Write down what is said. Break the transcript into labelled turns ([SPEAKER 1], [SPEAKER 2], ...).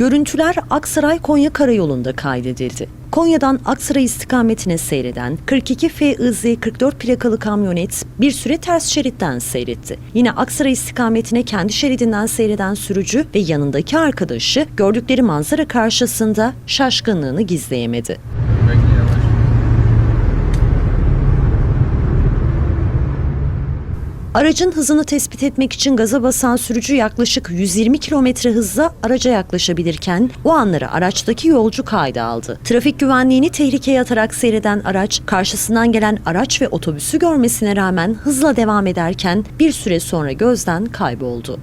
[SPEAKER 1] Görüntüler Aksaray-Konya karayolunda kaydedildi. Konya'dan Aksaray istikametine seyreden 42 FIZ 44 plakalı kamyonet bir süre ters şeritten seyretti. Yine Aksaray istikametine kendi şeridinden seyreden sürücü ve yanındaki arkadaşı gördükleri manzara karşısında şaşkınlığını gizleyemedi. Aracın hızını tespit etmek için gaza basan sürücü yaklaşık 120 kilometre hızla araca yaklaşabilirken o anları araçtaki yolcu kayda aldı. Trafik güvenliğini tehlikeye atarak seyreden araç karşısından gelen araç ve otobüsü görmesine rağmen hızla devam ederken bir süre sonra gözden kayboldu.